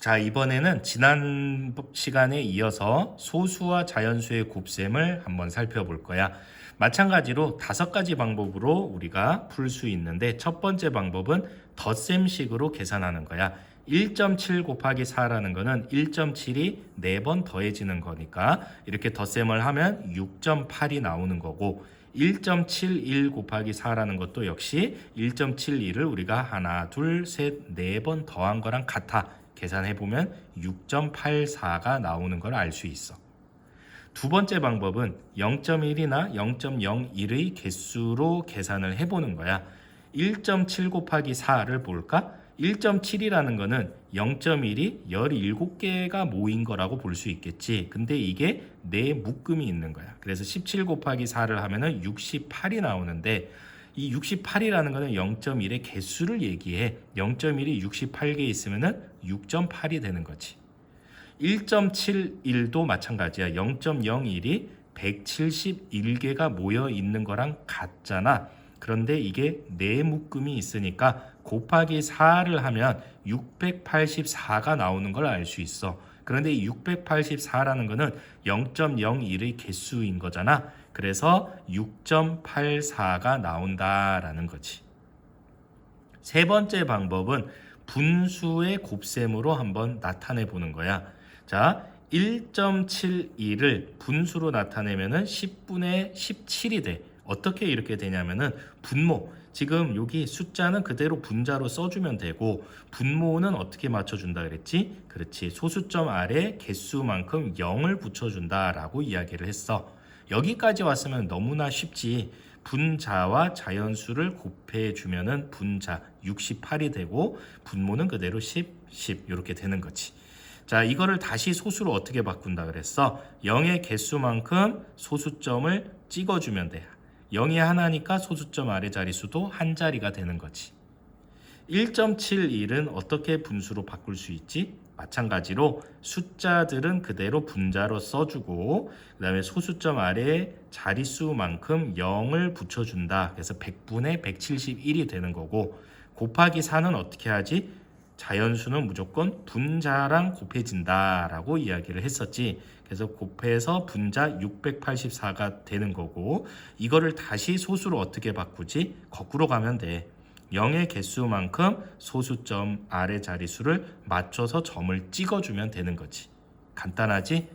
자, 이번에는 지난 시간에 이어서 소수와 자연수의 곱셈을 한번 살펴볼 거야. 마찬가지로 다섯 가지 방법으로 우리가 풀 수 있는데 첫 번째 방법은 덧셈식으로 계산하는 거야. 1.7 곱하기 4라는 거는 1.7이 4번 더해지는 거니까 이렇게 덧셈을 하면 6.8이 나오는 거고 1.71 곱하기 4라는 것도 역시 1.71을 우리가 하나, 둘, 셋, 네 번 더한 거랑 같아. 계산해 보면 6.84가 나오는 걸 알 수 있어. 두 번째 방법은 0.1이나 0.01의 개수로 계산을 해 보는 거야. 1.7 곱하기 4를 볼까? 1.7이라는 거는 0.1이 17개가 모인 거라고 볼 수 있겠지. 근데 이게 네 묶음이 있는 거야. 그래서 17 곱하기 4를 하면은 68이 나오는데 이 68이라는 거는 0.1의 개수를 얘기해. 0.1이 68개 있으면은 6.8이 되는 거지. 1.71도 마찬가지야. 0.01이 171개가 모여 있는 거랑 같잖아. 그런데 이게 네 묶음이 있으니까 곱하기 4를 하면 684가 나오는 걸 알 수 있어. 그런데 이 684라는 거는 0.01의 개수인 거잖아. 그래서 6.84가 나온다라는 거지. 세 번째 방법은 분수의 곱셈으로 한번 나타내 보는 거야. 자, 1.71을 분수로 나타내면은 10분의 17이 돼. 어떻게 이렇게 되냐면은 분모 지금 여기 숫자는 그대로 분자로 써주면 되고 분모는 어떻게 맞춰준다 그랬지? 그렇지 소수점 아래 개수만큼 0을 붙여준다 라고 이야기를 했어. 여기까지 왔으면 너무나 쉽지. 분자와 자연수를 곱해 주면은 분자 68이 되고 분모는 그대로 10, 10 이렇게 되는 거지. 자, 이거를 다시 소수로 어떻게 바꾼다 그랬어? 0의 개수만큼 소수점을 찍어주면 돼. 0이 하나니까 소수점 아래 자리수도 한 자리가 되는 거지. 1.71은 어떻게 분수로 바꿀 수 있지? 마찬가지로 숫자들은 그대로 분자로 써주고 그 다음에 소수점 아래에 자릿수만큼 0을 붙여준다. 그래서 100분의 171이 되는 거고 곱하기 4는 어떻게 하지? 자연수는 무조건 분자랑 곱해진다라고 이야기를 했었지. 그래서 곱해서 분자 684가 되는 거고 이거를 다시 소수로 어떻게 바꾸지? 거꾸로 가면 돼. 0의 개수만큼 소수점 아래 자리수를 맞춰서 점을 찍어주면 되는 거지. 간단하지?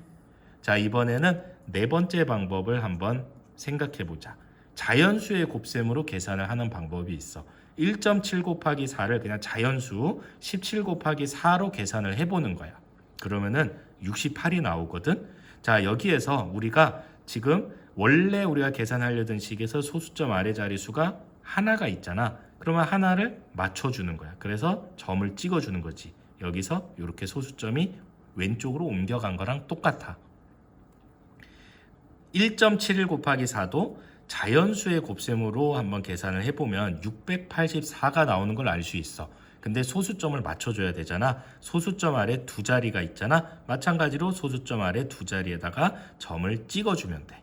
자, 이번에는 네 번째 방법을 한번 생각해 보자. 자연수의 곱셈으로 계산을 하는 방법이 있어. 1.7 곱하기 4를 그냥 자연수 17 곱하기 4로 계산을 해보는 거야. 그러면은 68이 나오거든. 자, 여기에서 우리가 지금 원래 우리가 계산하려던 식에서 소수점 아래 자리수가 하나가 있잖아. 그러면 하나를 맞춰주는 거야. 그래서 점을 찍어주는 거지. 여기서 이렇게 소수점이 왼쪽으로 옮겨간 거랑 똑같아. 1.71 곱하기 4도 자연수의 곱셈으로 한번 계산을 해보면 684가 나오는 걸 알 수 있어. 근데 소수점을 맞춰줘야 되잖아. 소수점 아래 두 자리가 있잖아. 마찬가지로 소수점 아래 두 자리에다가 점을 찍어주면 돼.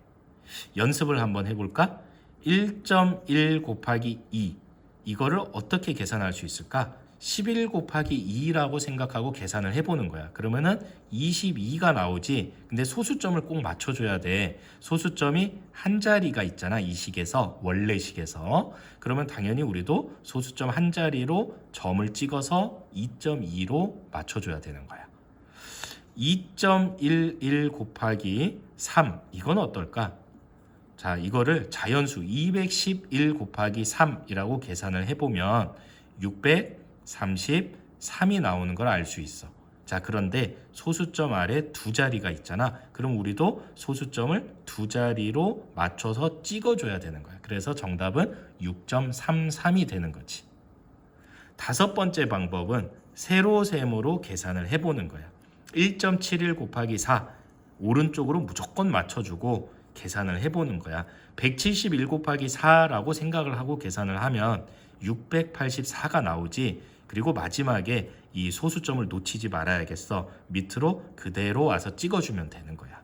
연습을 한번 해볼까? 1.1 곱하기 2 이거를 어떻게 계산할 수 있을까? 11 곱하기 2라고 생각하고 계산을 해보는 거야. 그러면은 22가 나오지. 근데 소수점을 꼭 맞춰줘야 돼. 소수점이 한 자리가 있잖아. 이 식에서 원래 식에서. 그러면 당연히 우리도 소수점 한 자리로 점을 찍어서 2.2로 맞춰줘야 되는 거야. 2.11 곱하기 3 이건 어떨까? 자, 이거를 자연수 211 곱하기 3이라고 계산을 해보면 633이 나오는 걸 알 수 있어. 자, 그런데 소수점 아래 두 자리가 있잖아. 그럼 우리도 소수점을 두 자리로 맞춰서 찍어줘야 되는 거야. 그래서 정답은 6.33이 되는 거지. 다섯 번째 방법은 세로셈으로 계산을 해보는 거야. 1.71 곱하기 4 오른쪽으로 무조건 맞춰주고 계산을 해보는 거야. 171 곱하기 4라고 생각을 하고 계산을 하면 684가 나오지. 그리고 마지막에 이 소수점을 놓치지 말아야겠어. 밑으로 그대로 와서 찍어주면 되는 거야.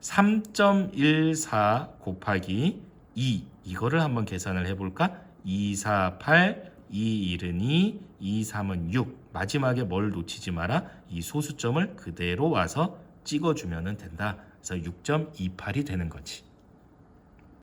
3.14 곱하기 2 이거를 한번 계산을 해볼까? 2, 4, 8, 2, 1은 2, 2, 3은 6 마지막에 뭘 놓치지 마라. 이 소수점을 그대로 와서 찍어주면 된다. 그래서 6.28이 되는 거지.